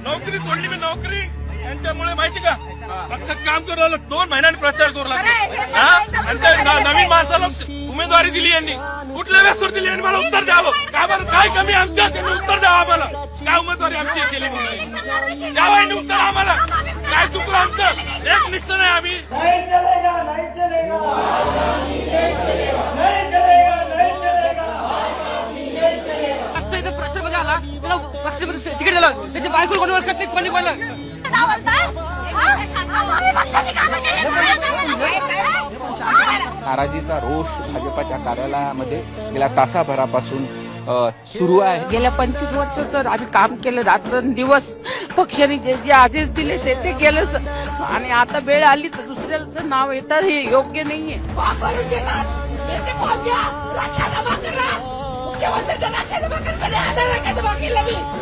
नोकरी सोडली मी नोकरी. यांच्यामुळे माहिती का? पक्षात काम करू लागलो दोन महिन्यांनी प्रचार करू लागलो. हा? नवीन माणसाला उमेदवारी दिली यांनी. कुठल्या व्यस्तवर दिली यांनी? मला उत्तर द्यावं. काय बरं? काय कमी आमच्या? त्यांनी उत्तर द्यावं आम्हाला. काय उमेदवारी आमची केली म्हणून? द्यावं यांनी उत्तर आम्हाला. काय चुकलं आमचं? एक निष्ठ नाही आम्ही. तिकीट दिलं त्याची बायको कोणी ओळखत नाही कोणी बोललं? हा? नाराजीचा रोष भाजपाच्या कार्यालयामध्ये गेल्या तासाभरापासून सुरू आहे. गेल्या पंचवीस वर्ष सर आम्ही काम केलं रात्र दिवस पक्षाने जे जे आदेश दिले ते ते केलं सर. आणि आता वेळ आली तर दुसऱ्याचं नाव येतं हे योग्य नाहीये. वापरून la vi.